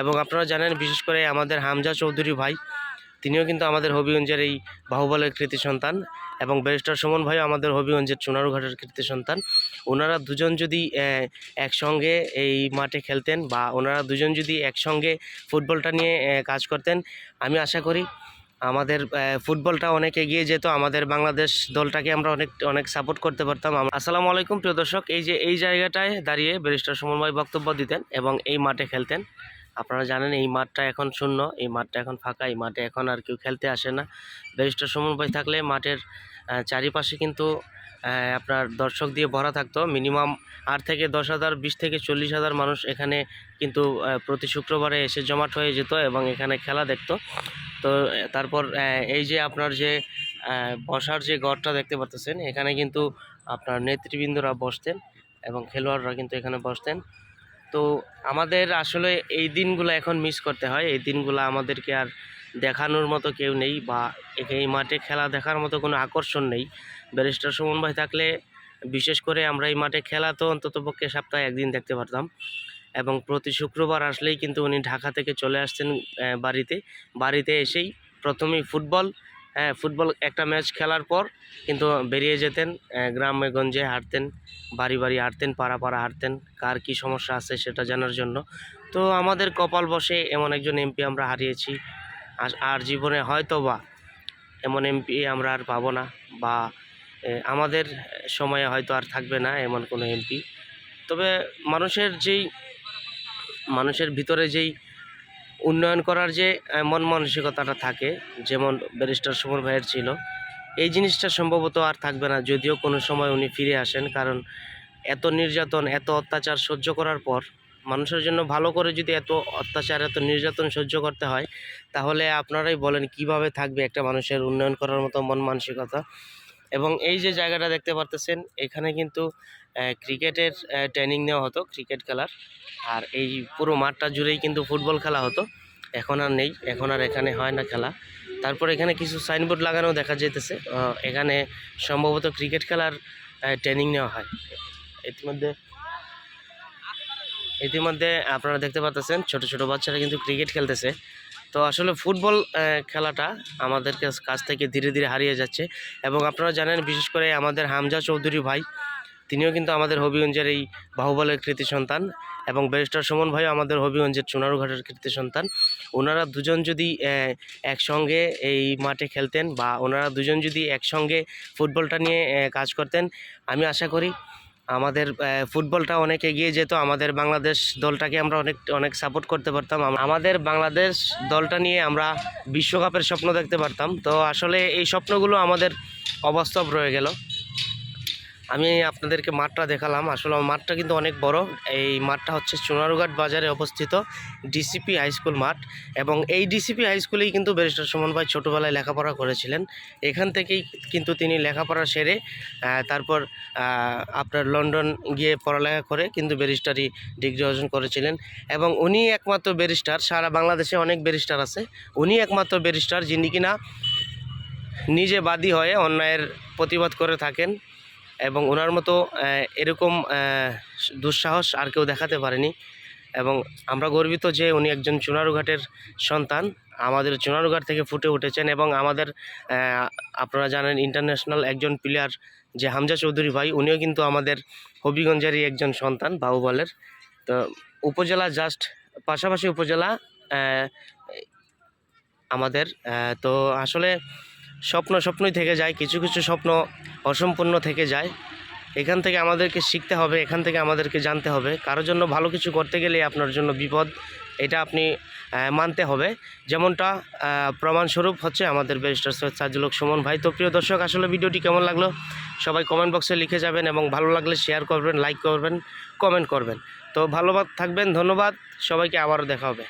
এবং আপনারা জানেন, বিশেষ করে আমাদের হামজা চৌধুরী ভাই, তিনিও কিন্তু আমাদের হবিগঞ্জের এই বাহুবলের কৃতি সন্তান এবং ব্যারিস্টার সুমন ভাইও আমাদের হবিগঞ্জের চুনারুঘাটের কৃতি সন্তান। ওনারা দুজন যদি একসঙ্গে এই মাঠে খেলতেন বা ওনারা দুজন যদি একসঙ্গে ফুটবলটা নিয়ে কাজ করতেন, আমি আশা করি আমাদের ফুটবলটা অনেক এগিয়ে যেত, আমাদের বাংলাদেশ দলটাকে আমরা অনেক অনেক সাপোর্ট করতে পারতাম। আসসালামু আলাইকুম প্রিয় দর্শক, এই যে, এই জায়গাটায় দাঁড়িয়ে ব্যারিস্টার সুমন ভাই বক্তব্য দিতেন এবং এই মাঠে খেলতেন। আপনারা জানেন এই মাঠটা এখন শূন্য, এই মাঠটা এখন ফাঁকা, এই মাঠে এখন আর কেউ খেলতে আসে না। ব্যারিস্টার সুমন ভাই থাকলে মাঠের চারিপাশে কিন্তু আপনার দর্শক দিয়ে ভরা থাকতো। মিনিমাম আট থেকে দশ হাজার, বিশ থেকে চল্লিশ হাজার মানুষ এখানে কিন্তু প্রতি শুক্রবারে এসে জমাট হয়ে যেত এবং এখানে খেলা দেখতো। তো, তারপর এই যে আপনার যে বসার যে গড়টা দেখতে পাচ্ছেন এখানে কিন্তু আপনার নেতৃবৃন্দরা বসতেন এবং খেলোয়াড়রা কিন্তু এখানে বসতেন। তো আমাদের আসলে এই দিনগুলো এখন মিস করতে হয়। এই দিনগুলো আমাদেরকে আর দেখানোর মতো কেউ নেই বা এই মাঠে খেলা দেখার মতো কোনো আকর্ষণ নেই। ব্যারিস্টার সুমন ভাই থাকলে বিশেষ করে আমরা এই মাঠে খেলা তো অন্ততপক্ষে সপ্তাহে একদিন দেখতে পারতাম। এবং প্রতি শুক্রবার আসলেই কিন্তু উনি ঢাকা থেকে চলে আসতেন বাড়িতে। বাড়িতে এসেই প্রথমেই ফুটবল হ্যাঁ ফুটবল একটা ম্যাচ খেলার পর কিন্তু বেরিয়ে যেতেন গ্রামে গঞ্জে হাঁটতেন, বাড়ি বাড়ি হাঁটতেন, পাড়া পাড়া হাঁটতেন, কার কী সমস্যা আছে সেটা জানার জন্য। তো আমাদের কপাল বসে এমন একজন এমপি আমরা হারিয়েছি, আর জীবনে হয়তো বা এমন এমপি আমরা আর পাবো না, বা আমাদের সময়ে হয়তো আর থাকবে না এমন কোনো এমপি। তবে মানুষের যেই, মানুষের ভিতরে যেই উন্নয়ন করার যে মন মানসিকতাটা থাকে, যেমন ব্যারিস্টার সুমন ভাইয়ের ছিল, এই জিনিসটা সম্ভবত আর থাকবে না, যদিও কোনো সময় উনি ফিরে আসেন, কারণ এত নির্যাতন, এত অত্যাচার সহ্য করার পর, মানুষের জন্য ভালো করে যদি এত অত্যাচার, এত নির্যাতন সহ্য করতে হয়, তাহলে আপনারাই বলেন কীভাবে থাকবে একটা মানুষের উন্নয়ন করার মতো মন মানসিকতা। এবং এই যে জায়গাটা দেখতে পারতেছেন, এখানে কিন্তু ক্রিকেটের ট্রেনিং নেওয়া হতো ক্রিকেট খেলার। আর এই পুরো মাঠটা জুড়েই কিন্তু ফুটবল খেলা হতো। এখন আর নেই, এখন আর এখানে হয় না খেলা। তারপর এখানে কিছু সাইনবোর্ড লাগানো দেখা যেতেছে এখানে সম্ভবত ক্রিকেট খেলার ট্রেনিং নেওয়া হয়। ইতিমধ্যে ইতিমধ্যে আপনারা দেখতে পাচ্ছেন ছোট ছোট বাচ্চারা কিন্তু ক্রিকেট খেলতেছে। তো আসলে ফুটবল খেলাটা আমাদের কাছ- থেকে ধীরে ধীরে হারিয়ে যাচ্ছে এবং আপনারা জানেন, বিশেষ করে আমাদের হামজা চৌধুরী ভাই, তিনিও কিন্তু আমাদের হবিগঞ্জের এই বাহুবলের কৃতি সন্তান এবং ব্যারিস্টার সুমন ভাইও আমাদের হবিগঞ্জের চুনারুঘাটের কৃতি সন্তান। ওনারা দুজন যদি একসঙ্গে এই মাঠে খেলতেন বা ওনারা দুজন যদি একসঙ্গে ফুটবলটা নিয়ে কাজ করতেন, আমি আশা করি আমাদের ফুটবলটা অনেক এগিয়ে যেত, আমাদের বাংলাদেশ দলটাকে আমরা অনেক অনেক সাপোর্ট করতে পারতাম। আমাদের বাংলাদেশ দলটা নিয়ে আমরা বিশ্বকাপের স্বপ্ন দেখতে পারতাম। তো আসলে এই স্বপ্নগুলো আমাদের অবাস্তব রয়ে গেল। আমি আপনাদেরকে মাঠটা দেখালাম। আসলে মাঠটা কিন্তু অনেক বড়। এই মাঠটা হচ্ছে চুনারুঘাট বাজারে অবস্থিত ডিসিপি হাই স্কুল মাঠ এবং এই ডিসিপি হাই স্কুলেই কিন্তু ব্যারিস্টার সুমন ভাই ছোটোবেলায় লেখাপড়া করেছিলেন। এখান থেকেই কিন্তু তিনি লেখাপড়া সেরে তারপর আপনার লন্ডন গিয়ে পড়ালেখা করে কিন্তু ব্যারিস্টারি ডিগ্রি অর্জন করেছিলেন এবং উনি একমাত্র ব্যারিস্টার, সারা বাংলাদেশে অনেক ব্যারিস্টার আছে। উনি একমাত্র ব্যারিস্টার যিনি কিনা নিজে বাদী হয়ে অন্যায়ের প্রতিবাদ করে থাকেন। এবং ওনার মতো এরকম দুঃসাহস আর কেউ দেখাতে পারেনি। এবং আমরা গর্বিত যে উনি একজন চুনারুঘাটের সন্তান। আমাদের চুনারুঘাট থেকে ফুটে উঠেছেন এবং আমাদের আপনারা জানেন ইন্টারন্যাশনাল একজন প্লেয়ার যে হামজা চৌধুরী ভাই, উনিও কিন্তু আমাদের হবিগঞ্জেরই একজন সন্তান, বাহুবলের। তো উপজেলা জাস্ট পাশাপাশি উপজেলা আমাদের তো আসলে স্বপ্ন স্বপ্নই থেকে যায়, কিছু কিছু স্বপ্ন অসম্পূর্ণ থেকে যায়। এখান থেকে আমাদেরকে শিখতে হবে, এখান থেকে আমাদেরকে জানতে হবে। কারোর জন্য ভালো কিছু করতে গেলে আপনার জন্য বিপদ, এটা আপনি মানতে হবে। যেমনটা প্রমাণস্বরূপ হচ্ছে আমাদের ব্যারিস্টার সৈয়দ সাজুলক সুমন ভাই। তো প্রিয় দর্শক, আসলে ভিডিওটি কেমন লাগল? সবাই কমেন্ট বক্সে লিখে যাবেন এবং ভালো লাগলে শেয়ার করবেন লাইক করবেন কমেন্ট করবেন। তো ভালো থাকবেন, ধন্যবাদ। সবাইকে আবারও দেখা হবে।